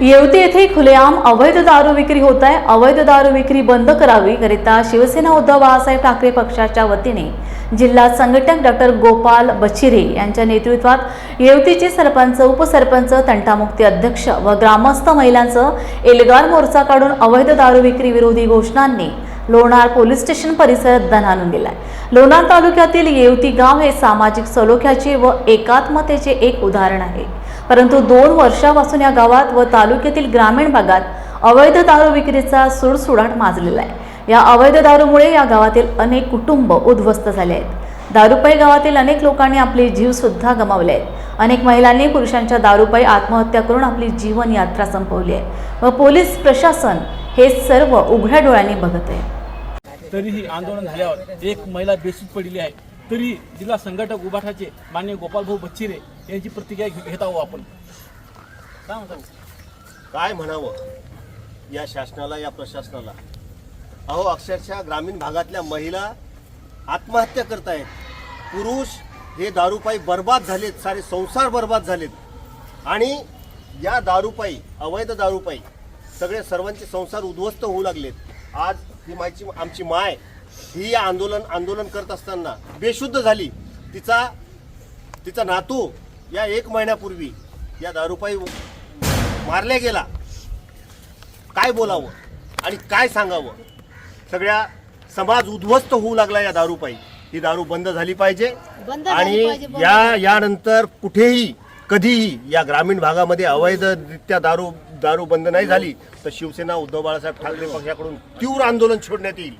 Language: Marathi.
येवती येथे खुलेआम अवैध दारू विक्री होत आहे. अवैध दारू विक्री बंद करावी करिता शिवसेना उद्धव बाळासाहेब ठाकरे पक्षाच्या वतीने जिल्हा संघटक डॉक्टर गोपाल बचिरे यांच्या नेतृत्वात येवतीचे सरपंच उपसरपंच तंटामुक्ती अध्यक्ष व ग्रामस्थ महिलांचं एल्गार मोर्चा काढून अवैध दारू विक्री विरोधी घोषणांनी लोणार पोलीस स्टेशन परिसरात दणानून आणून आहे लोणार तालुक्यातील येवती गाव हे सामाजिक सलोख्याचे व एकात्मतेचे एक उदाहरण आहे. परंतु दोन वर्षापासून या गावात व तालुक्यातील ग्रामीण भागात अवैध दारू विक्रीचा सुडसुडाट माजलेला आहे. या अवैध दारूमुळे या गावातील अनेक कुटुंब उद्ध्वस्त झाले आहेत. दारूपाई गावातील अनेक लोकांनी आपले जीव सुद्धा गमावले आहेत. अनेक महिलांनी पुरुषांच्या दारूपाई आत्महत्या करून आपली जीवन यात्रा संपवली आहे व पोलीस प्रशासन हे सर्व उघड्या डोळ्यांनी बघत आहे. तरीही आंदोलन झाल्यावर एक महिला बेसूत पडली आहे. तरी जिल्हा संघटक उभाठाचे माननीय गोपालभाऊ बच्चिरे यांची प्रतिक्रिया घे- घेत आहोत आपण. काय म्हणता काय म्हणावं? या शासनाला या प्रशासनाला. अहो अक्षरशः ग्रामीण भागातल्या महिला आत्महत्या करतायत. पुरुष हे दारूपायी बर्बाद झालेत सारे संसार बर्बाद झालेत. आणि या दारूपायी अवैध दारूपायी सगळे सर्वांचे संसार उद्ध्वस्त होऊ लागलेत. आज ही मायची आमची माय ही या आंदोलन आंदोलन करत असताना बेशुद्ध झाली. तिचा तिचा नातू या एक महिन्यापूर्वी या दारूपायी मारल्या गेला. काय बोलावं आणि काय सांगावं? सगळ्या समाज उद्ध्वस्त होऊ लागला या दारूपायी ही दारू बंद झाली पाहिजे बंद झाली आणि पाहिजे, बंद या यानंतर कुठेही कधीही या ग्रामीण भागामध्ये अवैधरित्या दारू दारू बंद नाही झाली तर शिवसेना उद्धव बाळासाहेब ठाकरे पक्षाकडून तीव्र आंदोलन छोडण्यात येईल.